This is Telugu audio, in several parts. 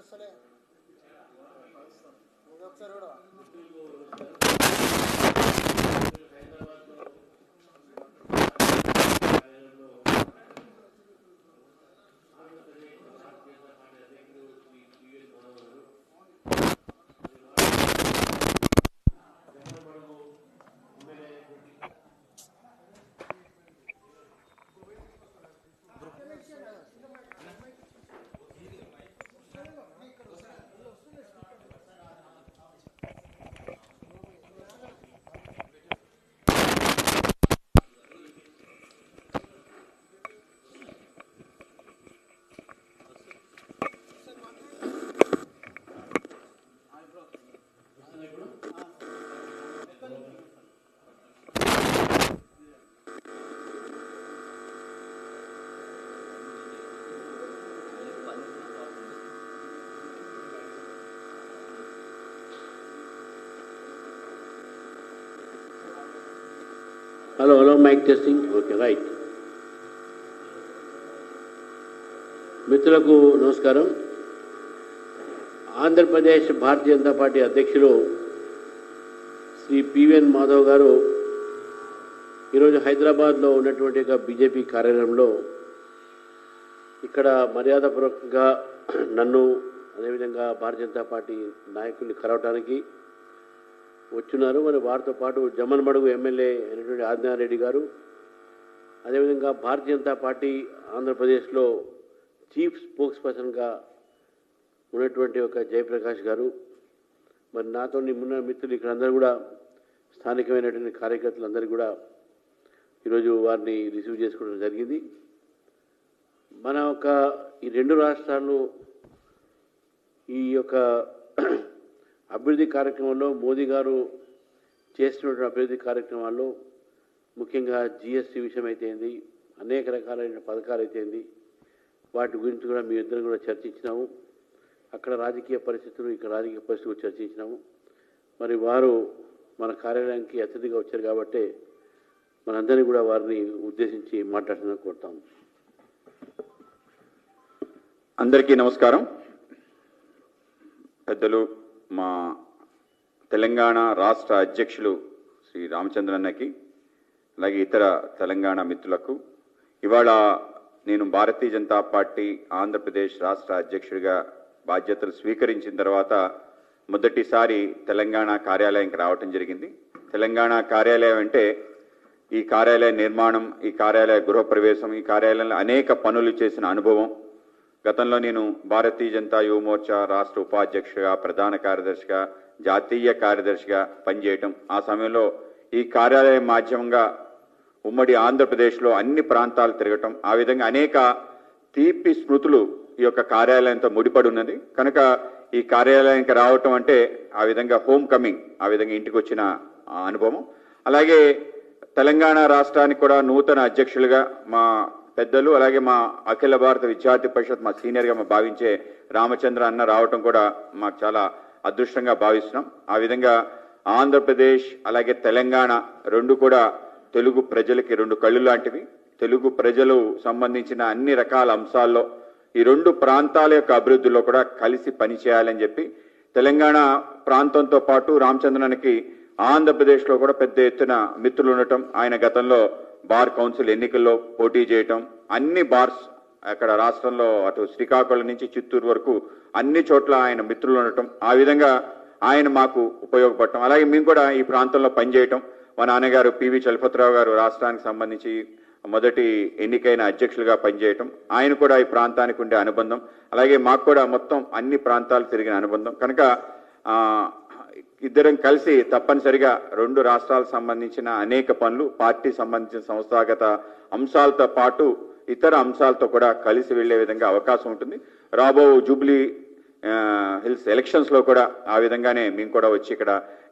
వస్తలే. ఒకసారి కూడా hello hello mike testing okay right మిత్రులకు నమస్కారం. ఆంధ్రప్రదేశ్ భారతీయ జనతా పార్టీ అధ్యక్షులు శ్రీ పివిఎన్ మాధవ్ గారు ఈరోజు హైదరాబాద్లో ఉన్నటువంటి ఒక బీజేపీ కార్యాలయంలో ఇక్కడ మర్యాదపూర్వకంగా నన్ను అదేవిధంగా భారతీయ జనతా పార్టీ నాయకుల్ని కలవటానికి వచ్చినారు. మరి వారితో పాటు జమ్మన్ మడుగు ఎమ్మెల్యే అయినటువంటి ఆదినారెడ్డి గారు అదేవిధంగా భారతీయ జనతా పార్టీ ఆంధ్రప్రదేశ్లో చీఫ్ స్పోక్స్ పర్సన్గా ఉన్నటువంటి ఒక జయప్రకాష్ గారు మరి నాతో ఉన్న మిత్రులు ఇక్కడ అందరూ కూడా స్థానికమైనటువంటి కార్యకర్తలందరూ కూడా ఈరోజు వారిని రిసీవ్ చేసుకోవడం జరిగింది. మన ఒక ఈ రెండు రాష్ట్రాలు ఈ యొక్క అభివృద్ధి కార్యక్రమంలో మోదీ గారు చేస్తున్నటువంటి అభివృద్ధి కార్యక్రమాల్లో ముఖ్యంగా జిఎస్టీ విషయం అయితేంది అనేక రకాలైన పథకాలు అయితేంది వాటి గురించి కూడా మీ ఇద్దరు కూడా చర్చించినాము. అక్కడ రాజకీయ పరిస్థితులు ఇక్కడ రాజకీయ పరిస్థితులు చర్చించినాము. మరి వారు మన కార్యాలయానికి అతిథిగా వచ్చారు కాబట్టి మనందరినీ కూడా వారిని ఉద్దేశించి మాట్లాడుతున్నా కోరుతాము అందరికీ నమస్కారం. పెద్దలు మా తెలంగాణ రాష్ట్ర అధ్యక్షులు శ్రీ రామచంద్రన్నకి అలాగే ఇతర తెలంగాణ మిత్రులకు. ఇవాళ నేను భారతీయ జనతా పార్టీ ఆంధ్రప్రదేశ్ రాష్ట్ర అధ్యక్షుడిగా బాధ్యతలు స్వీకరించిన తర్వాత మొదటిసారి తెలంగాణ కార్యాలయంకి రావటం జరిగింది. తెలంగాణ కార్యాలయం అంటే ఈ కార్యాలయ నిర్మాణం ఈ కార్యాలయ గృహప్రవేశం ఈ కార్యాలయంలో అనేక పనులు చేసిన అనుభవం గతంలో నేను భారతీయ జనతా యువమోర్చా రాష్ట్ర ఉపాధ్యక్షుడిగా ప్రధాన కార్యదర్శిగా జాతీయ కార్యదర్శిగా పనిచేయటం. ఆ సమయంలో ఈ కార్యాలయం మాధ్యమంగా ఉమ్మడి ఆంధ్రప్రదేశ్లో అన్ని ప్రాంతాలు తిరగటం. ఆ విధంగా అనేక తీపి స్మృతులు ఈ యొక్క కార్యాలయంతో ముడిపడి ఉన్నది. కనుక ఈ కార్యాలయానికి రావటం అంటే ఆ విధంగా హోమ్ కమింగ్ ఆ విధంగా ఇంటికి వచ్చిన ఆ, అనుభవం. అలాగే తెలంగాణ రాష్ట్రానికి కూడా నూతన అధ్యక్షులుగా మా పెద్దలు అలాగే మా అఖిల భారత విద్యార్థి పరిషత్ మా సీనియర్గా మా భావించే రామచంద్ర అన్న రావటం కూడా మాకు చాలా అదృష్టంగా భావిస్తున్నాం. ఆ విధంగా ఆంధ్రప్రదేశ్ అలాగే తెలంగాణ రెండు కూడా తెలుగు ప్రజలకి రెండు కళ్ళు లాంటివి. తెలుగు ప్రజలు సంబంధించిన అన్ని రకాల అంశాల్లో ఈ రెండు ప్రాంతాల యొక్క అభివృద్ధిలో కూడా కలిసి పనిచేయాలని చెప్పి తెలంగాణ ప్రాంతంతో పాటు రామచంద్రన్కి ఆంధ్రప్రదేశ్లో కూడా పెద్ద ఎత్తున మిత్రులు ఉండటం ఆయన గతంలో బార్ కౌన్సిల్ ఎన్నికల్లో పోటీ చేయటం అన్ని బార్స్ అక్కడ రాష్ట్రంలో అటు శ్రీకాకుళం నుంచి చిత్తూరు వరకు అన్ని చోట్ల ఆయన మిత్రులు ఉండటం ఆ విధంగా ఆయన మాకు ఉపయోగపడటం. అలాగే మేము కూడా ఈ ప్రాంతంలో పనిచేయటం. మా నాన్నగారు పివి చలపతిరావు గారు రాష్ట్రానికి సంబంధించి మొదటి ఎన్నికైన అధ్యక్షులుగా పనిచేయటం. ఆయన కూడా ఈ ప్రాంతానికి ఉండే అనుబంధం. అలాగే మాకు కూడా మొత్తం అన్ని ప్రాంతాలు తిరిగిన అనుబంధం. కనుక ఇద్దరం కలిసి తప్పనిసరిగా రెండు రాష్ట్రాలకు సంబంధించిన అనేక పనులు పార్టీ సంబంధించిన సంస్థాగత అంశాలతో పాటు ఇతర అంశాలతో కూడా కలిసి వెళ్ళే విధంగా అవకాశం ఉంటుంది. రాబో జూబ్లీ హిల్స్ ఎలక్షన్స్లో కూడా ఆ విధంగానే మేము కూడా వచ్చి ఇక్కడ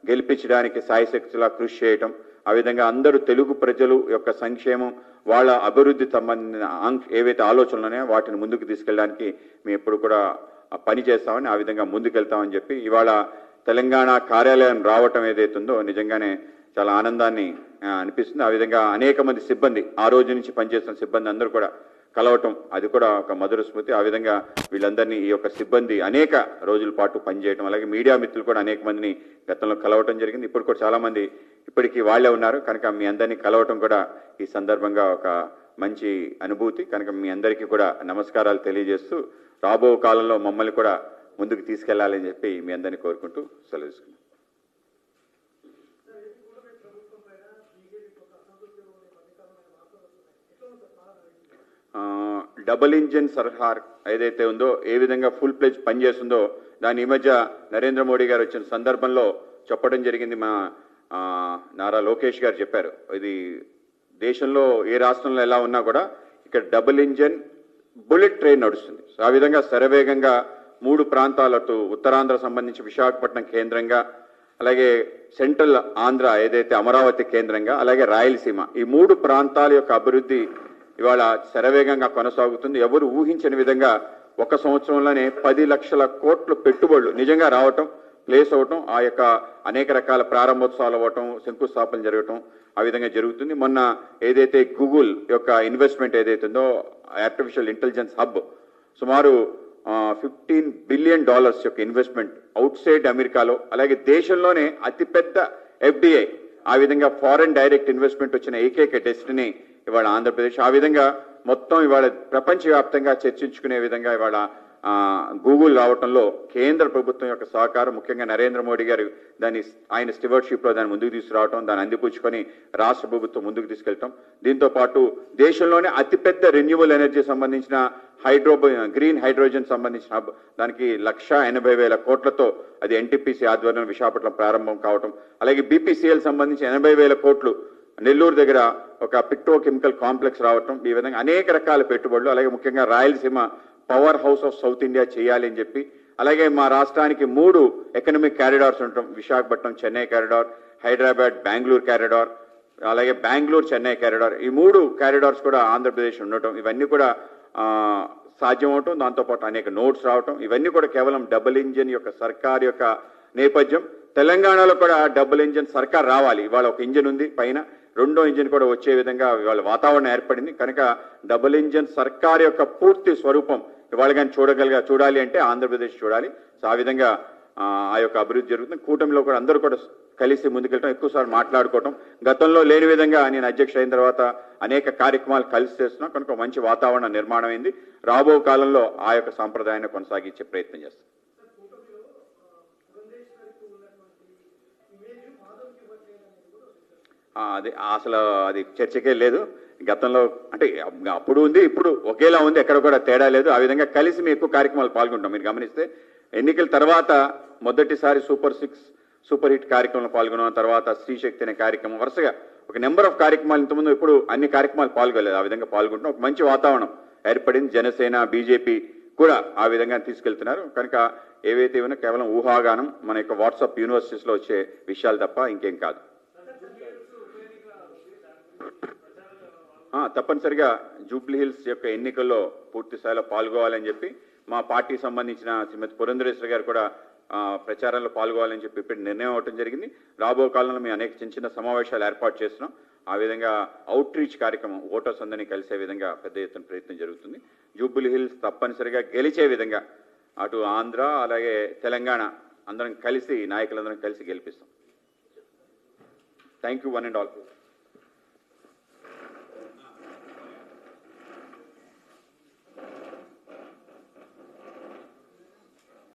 గెలిపించడానికి సాయశక్తులా కృషి చేయటం ఆ విధంగా అందరూ తెలుగు ప్రజలు యొక్క సంక్షేమం వాళ్ళ అభివృద్ధి సంబంధించిన ఏవైతే ఆలోచనలు ఉన్నాయో వాటిని ముందుకు తీసుకెళ్ళడానికి మేము ఎప్పుడు కూడా పని చేస్తామని ఆ విధంగా ముందుకెళ్తామని చెప్పి ఇవాళ తెలంగాణ కార్యాలయం రావటం ఏదైతుందో నిజంగానే చాలా ఆనందాన్ని అనిపిస్తుంది. ఆ విధంగా అనేక మంది సిబ్బంది ఆ రోజు నుంచి పనిచేస్తున్న సిబ్బంది అందరూ కూడా కలవటం అది కూడా ఒక మధుర స్మృతి. ఆ విధంగా వీళ్ళందరినీ ఈ యొక్క సిబ్బంది అనేక రోజుల పాటు పనిచేయటం అలాగే మీడియా మిత్రులు కూడా అనేక మందిని గతంలో కలవటం జరిగింది. ఇప్పుడు కూడా చాలామంది ఇప్పటికీ వాళ్ళే ఉన్నారు. కనుక మీ అందరినీ కలవటం కూడా ఈ సందర్భంగా ఒక మంచి అనుభూతి. కనుక మీ అందరికీ కూడా నమస్కారాలు తెలియజేస్తూ రాబో కాలంలో మమ్మల్ని కూడా ముందుకు తీసుకెళ్ళాలని చెప్పి మీ అందరినీ కోరుకుంటూ సెలవు డబుల్ ఇంజిన్ సర్కార్ ఏదైతే ఉందో ఏ విధంగా ఫుల్ ప్లేజ్ పనిచేస్తుందో దాని ఈ మధ్య నరేంద్ర మోడీ గారు వచ్చిన సందర్భంలో చెప్పడం జరిగింది మా నారా లోకేష్ గారు చెప్పారు. ఇది దేశంలో ఏ రాష్ట్రంలో ఎలా ఉన్నా కూడా ఇక్కడ డబుల్ ఇంజిన్ బుల్లెట్ ట్రైన్ నడుస్తుంది. సో ఆ విధంగా శరవేగంగా మూడు ప్రాంతాలతో ఉత్తరాంధ్ర సంబంధించి విశాఖపట్నం కేంద్రంగా అలాగే సెంట్రల్ ఆంధ్ర ఏదైతే అమరావతి కేంద్రంగా అలాగే రాయలసీమ. ఈ మూడు ప్రాంతాల యొక్క అభివృద్ధి ఇవాళ శరవేగంగా కొనసాగుతుంది. ఎవరు ఊహించని విధంగా ఒక సంవత్సరంలోనే పది లక్షల కోట్లు పెట్టుబడులు నిజంగా రావటం ప్లేస్ అవటం ఆ యొక్క అనేక రకాల ప్రారంభోత్సవాలు అవ్వటం శంకుస్థాపన జరగటం ఆ విధంగా జరుగుతుంది. మొన్న ఏదైతే గూగుల్ యొక్క ఇన్వెస్ట్మెంట్ ఏదైతే ఉందో ఆర్టిఫిషియల్ ఇంటెలిజెన్స్ హబ్ సుమారు ఫిఫ్టీన్ బిలియన్ డాలర్స్ యొక్క ఇన్వెస్ట్మెంట్ అవుట్ సైడ్ అమెరికాలో అలాగే దేశంలోనే అతిపెద్ద ఎఫ్డిఐ ఆ విధంగా ఫారెన్ డైరెక్ట్ ఇన్వెస్ట్మెంట్ వచ్చిన ఏకైక డెస్టినీ ఇవాళ ఆంధ్రప్రదేశ్. ఆ విధంగా మొత్తం ఇవాళ ప్రపంచవ్యాప్తంగా చర్చించుకునే విధంగా ఇవాళ గూగుల్ రావటంలో కేంద్ర ప్రభుత్వం యొక్క సహకారం ముఖ్యంగా నరేంద్ర మోడీ గారు దాన్ని ఆయన స్టివర్షిప్లో దాన్ని ముందుకు తీసుకురావటం దాన్ని అందిపుచ్చుకొని రాష్ట్ర ప్రభుత్వం ముందుకు తీసుకెళ్ళటం దీంతో పాటు దేశంలోనే అతిపెద్ద రెన్యూవల్ ఎనర్జీ సంబంధించిన హైడ్రో గ్రీన్ హైడ్రోజన్ సంబంధించిన హబ్ దానికి లక్ష ఎనభై వేల కోట్లతో అది ఎన్టీపీసీ ఆధ్వర్యం విశాఖపట్నం ప్రారంభం కావటం అలాగే బీపీసీఎల్ సంబంధించి ఎనభై వేల కోట్లు నెల్లూరు దగ్గర ఒక పిట్రోకెమికల్ కాంప్లెక్స్ రావటం ఈ విధంగా అనేక రకాల పెట్టుబడులు అలాగే ముఖ్యంగా Rayalaseema powerhouse of south India చేయాలి అని చెప్పి అలాగే మా రాష్ట్రానికి మూడు ఎకనమిక్ క్యారిడార్స్ ఉండటం విశాఖపట్నం చెన్నై క్యారిడార్ హైదరాబాద్ బెంగళూరు క్యారిడార్ అలాగే బెంగళూరు చెన్నై క్యారిడార్ ఈ మూడు క్యారిడార్స్ కూడా ఆంధ్రప్రదేశ్ ఉండటం ఇవన్నీ కూడా సాధ్యం అవటం దాంతోపాటు అనేక నోట్స్ రావటం ఇవన్నీ కూడా కేవలం డబుల్ ఇంజిన్ యొక్క సర్కార్ యొక్క నేపథ్యం. తెలంగాణలో కూడా డబుల్ ఇంజిన్ సర్కార్ రావాలి. ఇవాళ ఒక ఇంజిన్ ఉంది పైన. రెండో ఇంజిన్ కూడా వచ్చే విధంగా ఇవాళ వాతావరణం ఏర్పడింది. కనుక డబుల్ ఇంజిన్ సర్కార్ యొక్క పూర్తి స్వరూపం ఇవాళ కానీ చూడగలిగా చూడాలి అంటే ఆంధ్రప్రదేశ్ చూడాలి. సో ఆ విధంగా ఆ, ఆ యొక్క అభివృద్ధి జరుగుతుంది. కూటమిలో కూడా అందరూ కూడా కలిసి ముందుకెళ్ళటం ఎక్కువసార్లు మాట్లాడుకోవటం. గతంలో లేని విధంగా నేను అధ్యక్ష అయిన తర్వాత అనేక కార్యక్రమాలు కలిసి చేస్తున్నాం. కనుక మంచి వాతావరణ నిర్మాణం అయింది. రాబో కాలంలో ఆ యొక్క సాంప్రదాయాన్ని కొనసాగించే ప్రయత్నం చేస్తాం. అది అసలు అది చర్చకే లేదు. గతంలో అంటే అప్పుడు ఉంది ఇప్పుడు ఒకేలా ఉంది. ఎక్కడ కూడా తేడా లేదు. ఆ విధంగా కలిసి మేము ఎక్కువ కార్యక్రమాలు పాల్గొంటాం మీరు గమనిస్తే ఎన్నికల తర్వాత మొదటిసారి సూపర్ సిక్స్ సూపర్ హిట్ కార్యక్రమంలో పాల్గొన్నాం తర్వాత స్త్రీశక్తి అనే కార్యక్రమం వరుసగా ఒక నెంబర్ ఆఫ్ కార్యక్రమాలు ఇంతకుముందు ఇప్పుడు అన్ని కార్యక్రమాలు పాల్గొలేదు. ఆ విధంగా పాల్గొంటున్న ఒక మంచి వాతావరణం ఏర్పడింది. జనసేన బీజేపీ కూడా ఆ విధంగా తీసుకెళ్తున్నారు. కనుక ఏవైతే ఉన్నా కేవలం ఊహాగానం మన యొక్క వాట్సాప్ యూనివర్సిటీస్లో వచ్చే విషయాలు తప్ప ఇంకేం కాదు. తప్పనిసరిగా జూబ్లీ హిల్స్ యొక్క ఎన్నికల్లో పూర్తి స్థాయిలో పాల్గొవాలని చెప్పి మా పార్టీకి సంబంధించిన శ్రీమతి పురంధరేశ్వరి గారు కూడా ప్రచారంలో పాల్గొవాలని చెప్పి ఇప్పుడు నిర్ణయం అవటం జరిగింది. రాబో కాలంలో మేము అనేక చిన్న చిన్న సమావేశాలు ఏర్పాటు చేస్తున్నాం. ఆ విధంగా అవుట్ రీచ్ కార్యక్రమం ఓటర్స్ అందరినీ కలిసే విధంగా పెద్ద ఎత్తున ప్రయత్నం జరుగుతుంది. జూబ్లీ హిల్స్ తప్పనిసరిగా గెలిచే విధంగా అటు ఆంధ్ర అలాగే తెలంగాణ అందరం కలిసి నాయకులందరం కలిసి గెలిపిస్తాం. Thank you one and all